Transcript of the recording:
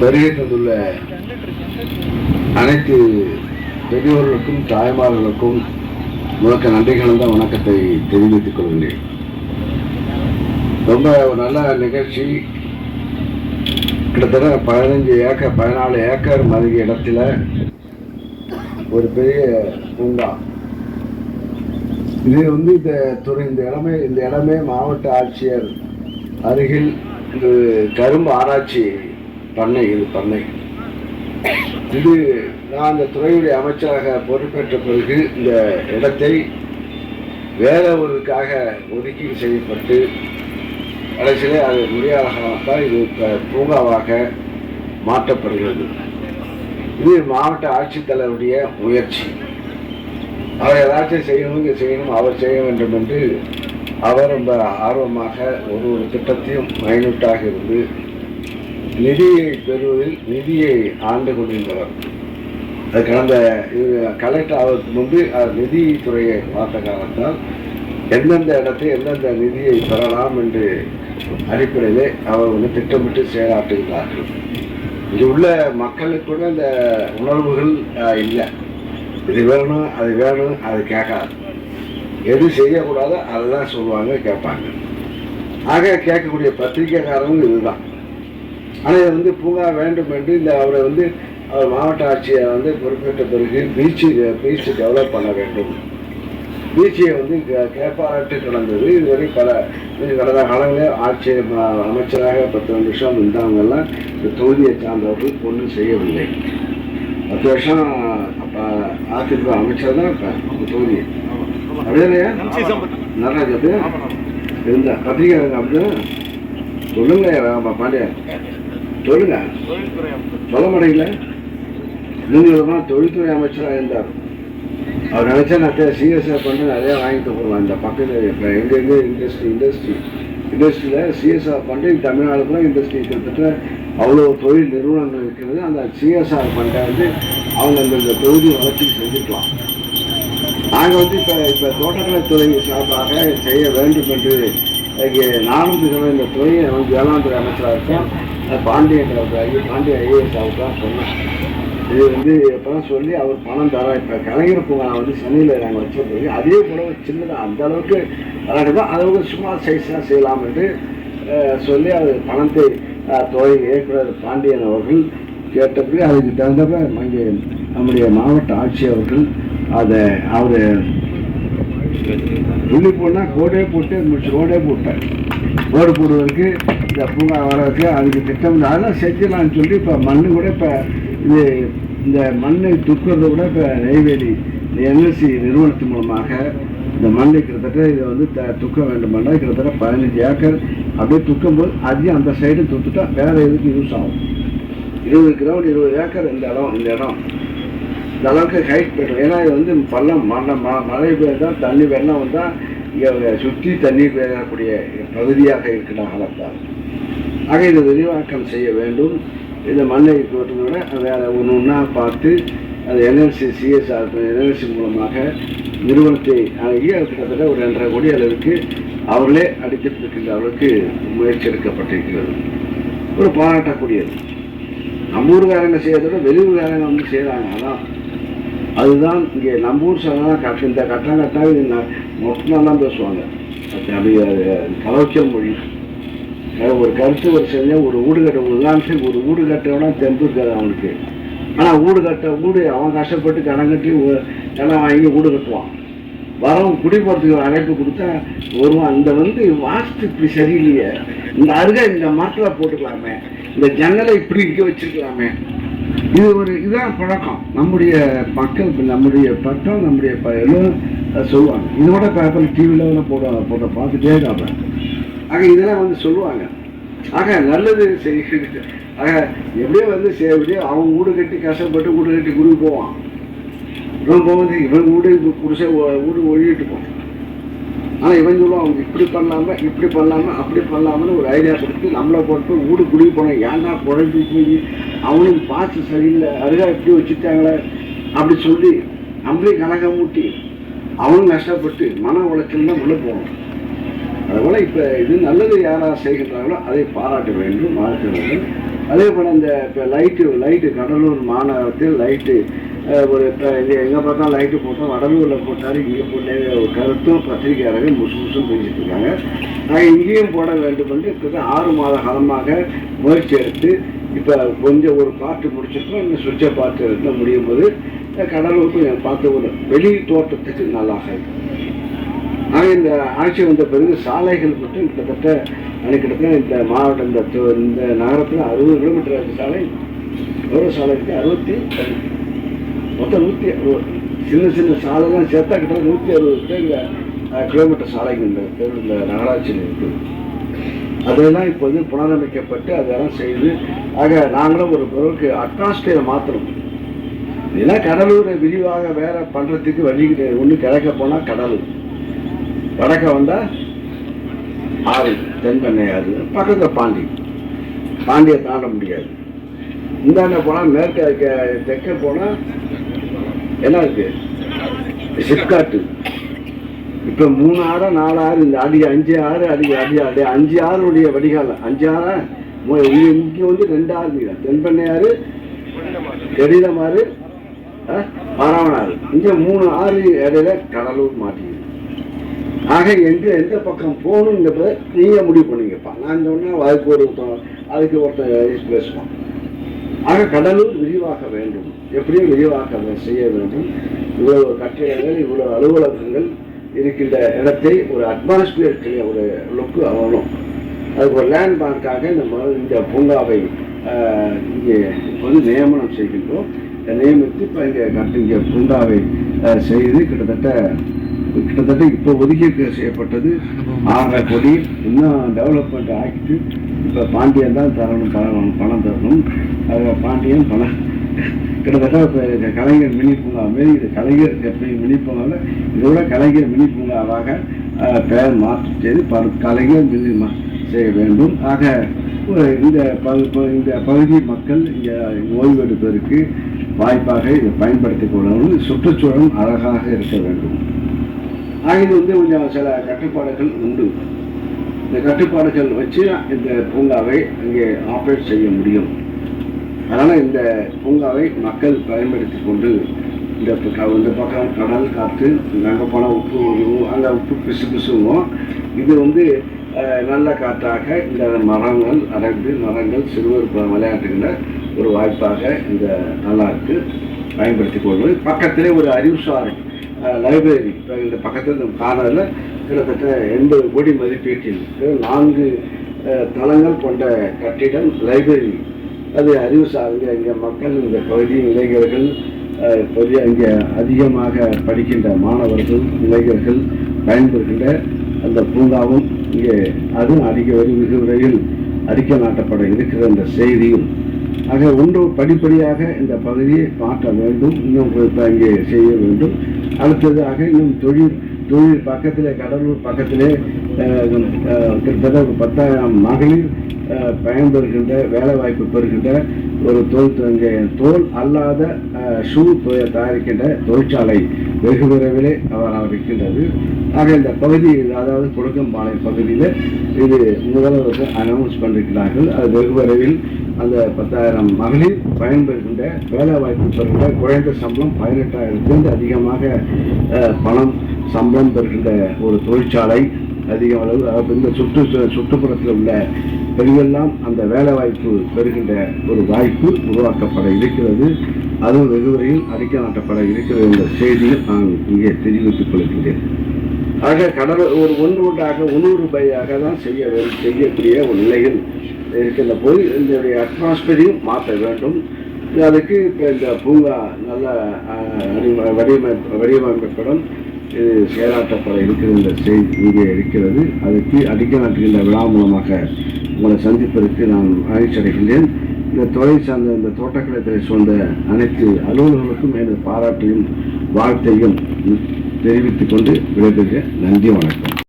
வருகை தந்துள்ள அனைத்து பெரியோர்களுக்கும் தாய்மார்களுக்கும் முழக்க நன்றி கலந்த வணக்கத்தை தெரிவித்துக் கொள்கிறேன். ரொம்ப நல்ல நிகழ்ச்சி. கிட்டத்தட்ட பதினஞ்சு ஏக்கர் பதினாலு ஏக்கர் மதிய இடத்துல ஒரு பெரிய பூங்கா. இது வந்து இந்த துறை இந்த இடமே இந்த இடமே மாவட்ட ஆட்சியர் அருகில் இது கரும்பு ஆராய்ச்சி பண்ணை இது பண்ணை. இது நான் அந்த துறையுடைய அமைச்சராக பொறுப்பேற்ற பிறகு இந்த இடத்தை வேற ஒருக்காக ஒதுக்கீடு செய்யப்பட்டு கடைசியிலே அது முடியாத இது பூங்காவாக மாற்றப்படுகிறது. இது மாவட்ட ஆட்சித்தலைவருடைய முயற்சி. அவர் ஏதாச்சும் செய்யணும் இங்கே செய்யணும் அவர் செய்ய வேண்டும் என்று அவர் ரொம்ப ஆர்வமாக ஒரு ஒரு திட்டத்தையும் மைனூட்டாக இருந்து நிதியை பெறுவதில் நிதியை ஆண்டு கொண்டிருந்தவர். அது கடந்த இது கலெக்டர் ஆவதற்கு முன்பு நிதித்துறையை பார்த்த காரணத்தால் எந்தெந்த இடத்தை எந்தெந்த நிதியை பெறலாம் என்று அடிப்படையிலே அவர் வந்து திட்டமிட்டு செயலாற்றுகிறார்கள். இங்கே உள்ள மக்களுக்கு கூட இந்த உணர்வுகள் இல்லை. இது வேணும் அது வேணும் அது கேட்காது. எது செய்யக்கூடாதோ அதை தான் சொல்லுவாங்க கேட்பாங்க. ஆக கேட்கக்கூடிய பத்திரிகைக்காரங்களும் இதுதான். ஆனால் இது வந்து பூங்கா வேண்டும் என்று இந்த அவரை வந்து அவர் மாவட்ட ஆட்சியை வந்து பொறுப்பேற்ற பிறகு பீச்சு பீச்சு டெவலப் பண்ண வேண்டும். பீச்சை வந்து கே- கேட்பாராட்டு கிடந்தது. இதுவரை பல கடந்த காலங்களில் ஆட்சி அமைச்சராக பத்து வருஷம் இருந்தவங்கெல்லாம் இந்த தொகுதியை சார்ந்தவர்கள் ஒன்றும் செய்யவில்லை. பத்து வருஷம் அப்போ அதிமுக அமைச்சர் தான் தொகுதி அப்படியே நடராஜ் அது இருந்தா பத்திரிகை அப்படிதான் சொல்லுங்க ராம பாண்டியா சொல்லுங்க சொல்ல மாட்டீங்களா நீங்க தொழில்துறை அமைச்சராக இருந்தார். அவர் நினைச்சா நிறைய சிஎஸ்ஆர் பண்ணி நிறைய வாங்கிட்டு போடுவாங்க இந்த பக்கத்தில் இப்போ எங்கெங்கே இண்டஸ்ட்ரி இண்டஸ்ட்ரி இண்டஸ்ட்ரியில் சிஎஸ்ஆர் பண்ணி தமிழ்நாடுக்குள்ள இண்டஸ்ட்ரி கிட்டத்தட்ட அவ்வளோ தொழில் நிறுவனங்கள் இருக்கிறது. அந்த சிஎஸ்ஆர் ஃபண்டை வந்து அவங்க அந்த இந்த தொகுதி வளர்ச்சிக்கு செஞ்சுக்கலாம். நாங்கள் வந்து இப்போ இப்போ தோட்டக்கலைத்துறை சார்பாக செய்ய வேண்டும் என்று நானும் சொன்ன இந்த துறையை வந்து வேளாண் அமைச்சராக இருக்கேன் பாண்டியன் ஐயா பாண்டிய ஐஏஎஸ் ஆகுதான் சொன்னேன் இது வந்து எப்போதான் சொல்லி அவர் பணம் தர இப்போ கலைஞர் பூங்கா வந்து சென்னையில் நாங்கள் வச்சுருக்கோம். அதே போல சின்னதாக அந்த அளவுக்கு விளையாடுதோ அளவுக்கு சும்மா சைஸாக செய்யலாம் என்று சொல்லி அவர் பணத்தை அஹ், துறை இயக்குனர் பாண்டியன் அவர்கள் கேட்டபடி அதுக்கு தகுந்தப்ப இங்கே நம்முடைய மாவட்ட ஆட்சியர் அவர்கள் அதை அவர் சொல்லி போனால் கோடே போட்டு முடிச்சு ரோடே போட்டேன் ரோடு போடுவதற்கு இந்த பூங்கா வரதுக்கு அதுக்கு திட்டம் அதெல்லாம் செஞ்சிடலாம்னு சொல்லி இப்போ மண் கூட இப்போ இது இந்த மண்ணை துக்கிறத விட இப்போ நெய்வேலி என்எல்சி நிறுவனத்தின் மூலமாக இந்த மண்ணை கிட்டத்தட்ட இதை வந்து த துக்க வேண்டுமென்னா கிட்டத்தட்ட பதினஞ்சு ஏக்கர் அப்படியே துக்கும்போது அதையும் அந்த சைடு துத்துட்டா வேற எதுக்கு யூஸ் ஆகும்? இருபது கிரவுண்ட் இருபது ஏக்கர் இந்த இடம் இந்த இடம். இந்த அளவுக்கு ஹைட் போயிடும் ஏன்னா இது வந்து பள்ளம் மழை ம- மழை பெய்தால் தண்ணி வெள்ளம் வந்தால் இங்கே சுற்றி தண்ணி பெய்யக்கூடிய பகுதியாக இருக்கிற காலத்தால் ஆக இதை விரிவாக்கம் செய்ய வேண்டும். இந்த மண்ணை தோற்றதோட வேற ஒன்று ஒன்றா பார்த்து அது என்எல்சி சிஎஸ்ஆர் என்எல்சி மூலமாக நிறுவனத்தை அணுகி அது கிட்டத்தட்ட ஒரு ரெண்டரை கோடி அளவுக்கு அவர்களே அடித்திருக்கின்ற அளவுக்கு முயற்சி எடுக்கப்பட்டிருக்கிறது. ஒரு பாராட்டக்கூடியது. நம்ம ஊருக்காரங்க செய்யறதோட விட வெளியூர்காரங்க வந்து செய்கிறாங்க அதான் அதுதான் இங்கே நம்ம ஊர் சனம் கட்ட இந்த கட்டம் கட்டா இது மொத்தமாக தான் பேசுவாங்க. அப்படி அப்படியே அது மொழி. ஒரு கருத்து ஒரு செஞ்ச ஒரு வீடு கட்ட உதாரணத்துக்கு ஒரு வீடு கட்டவனா தெம்பு இருக்காது அவனுக்கு. ஆனால் வீடு கட்ட வீடு அவன் கஷ்டப்பட்டு கடன் கட்டி கடன் வாங்கி வீடு கட்டுவான். வரவன் குடி போகிறதுக்கு அழைப்பு கொடுத்தா வருவான். அந்த வந்து வாஸ்து இப்படி சரியில்லையே. இந்த அருகே இந்த மாட்டில் போட்டுக்கலாமே. இந்த ஜன்னலை இப்படி இங்கே வச்சிருக்கலாமே. இது ஒரு இதுதான் பழக்கம். நம்முடைய மக்கள் நம்முடைய பட்டம் நம்முடைய எல்லாம் சொல்லுவாங்க. இதோட பேப்பர் டிவியில் போட போட்ட பார்த்துட்டே இருக்காங்க. ஆக இதெல்லாம் வந்து சொல்லுவாங்க. ஆக நல்லது செய்கிறது ஆக எப்படியோ வந்து செய்ய எப்படியோ அவன் வீடு கட்டி கஷ்டப்பட்டு வீடு கட்டி குடி போவான். இவன் போகும்போது இவன் வீடு குடிசை வீடு ஒழிட்டு போவான். ஆனால் இவன் சொல்லுவான் அவங்க இப்படி பண்ணாமல் இப்படி பண்ணாமல் அப்படி பண்ணாமல் ஒரு ஐடியா கொடுத்து நம்மளை போட்டு வீடு குடி போனோம் ஏன்டா குழம்பி போய் அவனுக்கு பார்த்து சரியில்லை. அதுதான் இப்படி வச்சுட்டாங்களே. அப்படி சொல்லி நம்மளே கனகம் ஊட்டி அவனும் கஷ்டப்பட்டு மன உளைச்சல் தான் உள்ள போகணும் அதுபோல் இப்போ இது நல்லது யாராக செய்கின்றார்களோ அதை பாராட்ட வேண்டும் வாழ்த்த வேண்டும். அதே போல் இந்த இப்போ லைட்டு லைட்டு கடலூர் மாநகரத்தில் லைட்டு ஒரு இது எங்கே பார்த்தாலும் லைட்டு போட்டோம். வடலூரில் போட்டார் இங்கே போட்டே ஒரு கருத்தும் பத்திரிகையாளர்கள் முசு முசும் பேசிட்டு இருக்காங்க. நாங்கள் இங்கேயும் போட வேண்டும் என்று கிட்ட ஆறு மாத காலமாக முயற்சி எடுத்து இப்போ கொஞ்சம் ஒரு பாட்டு முடிச்சிருக்கோம். இந்த சுவிட்சை பாட்டு எடுத்து முடியும் போது கடலூருக்கும் கடலூர் பார்த்து ஒரு வெளி தோட்டத்துக்கு நல்லாக இருக்கு ஆனால் இந்த ஆட்சி வந்த பிறகு சாலைகள் மட்டும் கிட்டத்தட்ட எனக்கு இந்த மாவட்டம் இந்த இந்த நகரத்தில் அறுபது கிலோமீட்டர் சாலை ஒரு சாலைக்கு அறுபத்தி மொத்தம் நூற்றி அறுபது சின்ன சின்ன சாலைலாம் சேர்த்தா கிட்ட நூற்றி அறுபது பேர் கிலோமீட்டர் சாலைங்க இந்த பேர் இந்த நகராட்சியில் இருக்குது. அதெல்லாம் இப்போ வந்து புனரமைக்கப்பட்டு அதெல்லாம் செய்து ஆக நாங்களும் ஒரு பொருளுக்கு அட்மாஸ்பியரை மாற்றணும் இதெல்லாம் கடலூரை விரிவாக வேற பண்ணுறதுக்கு வழி கிடையாது. ஒன்று கிழக்க போனால் கடலூர் வடக்க வந்தால் ஆறு தென்பெண்ணை ஆறு பக்கத்தில் பாண்டி. பாண்டியை தாண்ட முடியாது. இந்தாண்ட போனால் மேற்க தெற்க போனால் என்ன இருக்கு? சிப்காட்டு. இப்போ மூணு ஆறா நாலு ஆறு இந்த அடி அஞ்சு ஆறு அடி அடி அடி அஞ்சு ஆறுடைய வடிகால். அஞ்சு ஆறா இங்கே வந்து ரெண்டு ஆறு இருக்குது தென்பெண்ணை ஆறு கெடிலம் ஆறு. இங்கே மூணு ஆறு இடையில கடலூர் மாட்டிக்குது ஆக எங்க எந்த பக்கம் போகணுங்கிறத நீங்க முடிவு பண்ணுங்கப்பா. நான் சொன்னால் அதுக்கு ஒரு ஒருத்தன் அதுக்கு ஒருத்தன் பேசுவான். ஆக கடலூர் விரிவாக்க வேண்டும். எப்படியும் விரிவாக்க செய்ய வேண்டும். இவ்வளவு கட்டிடங்கள் இவ்வளவு அலுவலகங்கள் இருக்கின்ற இடத்தை ஒரு அட்மாஸ்பியர் ஒரு லுக்கு ஆகணும். அதுக்கு ஒரு லேண்ட் மார்க்காக நம்ம இந்த பூங்காவை இங்கே வந்து நியமனம் செய்கின்றோம். நியமித்து இப்போ இங்கே கட்டு இங்கே பூங்காவை செய்து கிட்டத்தட்ட கிட்டத்தட்ட இப்போ ஒதுக்கீடு செய்யப்பட்டது. ஆறரை கோடி இன்னும் டெவலப்மெண்ட் ஆகிட்டு இப்போ பாண்டியன் தான் தரணும் பணம் பணம் தரணும். அது பாண்டியன் பணம் கிட்டத்தட்ட இப்போ கலைஞர் மினி பூங்கா மாரி இது கலைஞர் எப்படி மினி பூங்காவில் இதோட கலைஞர் மினி பூங்காவாக பெயர் மாற்றம் செய்து பல கலைஞர் மினி மா- செய்ய வேண்டும். ஆக இந்த பகு ப- இந்த பகுதி மக்கள் இங்கே ஓய்வு எடுப்பதற்கு வாய்ப்பாக இதை பயன்படுத்திக் கொள்ளணும். சுற்றுச்சூழலும் அழகாக இருக்க வேண்டும். ஆயுது வந்து கொஞ்சம் சில கட்டுப்பாடுகள் உண்டு. இந்த கட்டுப்பாடுகள் வச்சு இந்த பூங்காவை அங்கே ஆப்ரேட் செய்ய முடியும். அதனால் இந்த பூங்காவை மக்கள் பயன்படுத்தி கொண்டு இந்த இந்த பக்கம் கடல் காற்று அங்கே போனால் உப்பு உருவும், அங்கே உப்பு பிசு பிசுவும். இது வந்து நல்ல காற்றாக இந்த மரங்கள் அடர்ந்து மரங்கள் சிறுவர் ப- விளையாட்டுகளை ஒரு வாய்ப்பாக இந்த நல்லா இருக்குது பயன்படுத்தி கொள்வது. பக்கத்திலே ஒரு அறிவுசார் லைப்ரரி இந்த பக்கத்தில் நம்ம காணதில் கிட்டத்தட்ட எண்பது கோடி மதிப்பீட்டில் நான்கு தளங்கள் கொண்ட கட்டிடம் லைப்ரரி அது அறிவு சார்ந்த இங்கே மக்கள் இந்த பகுதி இளைஞர்கள் பொது அங்கே இங்கே அதிகமாக படிக்கின்ற மாணவர்கள் இளைஞர்கள் பயன்படுகின்ற அந்த பூங்காவும் இங்கே அதுவும் அதிக வரி மிக விரைவில் அடிக்க நாட்டப்பட இருக்கிற அந்த செய்தியும் ஆக ஒன்று படிப்படியாக இந்த பகுதியை மாற்ற வேண்டும் இன்னும் இங்கே செய்ய வேண்டும். அடுத்ததாக இன்னும் தொழில் தொழில் பக்கத்திலே கடலூர் பக்கத்திலே கிட்டத்தட்ட ஒரு பத்தாயிரம் மகளிர் பயன்பெறுகின்ற வேலை வாய்ப்பு பெறுகின்ற ஒரு தோல் தோல் அல்லாத ஷூ தயாரிக்கின்ற தொழிற்சாலை வெகு விரைவிலே அவர் இருக்கின்றது ஆக இந்த பகுதி அதாவது கொடுக்கம்பாளையம் பகுதியில் இது முதல்வருக்கு அனௌன்ஸ் பண்ணிருக்கிறார்கள். அது வெகு விரைவில் அந்த பத்தாயிரம் மகளிர் பயன்பெறுகின்ற வேலை வாய்ப்பு பெறுகின்ற குறைந்த சம்பளம் பதினெட்டாயிரத்திலிருந்து அதிகமாக பணம் சம்பளம் பெறுகின்ற ஒரு தொழிற்சாலை அதிக அளவு இந்த சுற்று சுற்றுப்புறத்தில் உள்ள பெண்கள்லாம் அந்த வேலை வாய்ப்பு பெறுகின்ற ஒரு வாய்ப்பு உருவாக்கப்பட இருக்கிறது. அதுவும் வெகுவரையில் அறிக்கை அடிக்க நாட்டப்பட இருக்கிறது என்ற செய்தியை நான் இங்கே தெரிவித்துக் கொள்கின்றேன். ஆக கடல் ஒரு ஒன்று ஒன்றாக ஒன்று ரூபாயாக தான் செய்ய வேண்டும் செய்யக்கூடிய ஒரு நிலையில் இருக்கின்ற போது இதனுடைய அட்மாஸ்பியரையும் மாற்ற வேண்டும். அதுக்கு இப்போ இந்த பூங்கா நல்ல அஹ், வடிவமைக்கப்படும். வடிவமைப்பு இது செயலாற்றப்பட இருக்கிற இந்த செய்தி இங்கே இருக்கிறது. அதுக்கு அடிக்க நாட்டுகின்ற விழா மூலமாக உங்களை சந்திப்பதற்கு நான் மகிழ்ச்சி அடைகின்றேன். இந்த துறை சார்ந்த இந்த தோட்டக்கலை துறை சார்ந்த அனைத்து அலுவலர்களுக்கும் எனது பாராட்டையும் வாழ்த்தையும் தெரிவித்துக் கொண்டு விடைபெறுகிறேன். நன்றி வணக்கம்.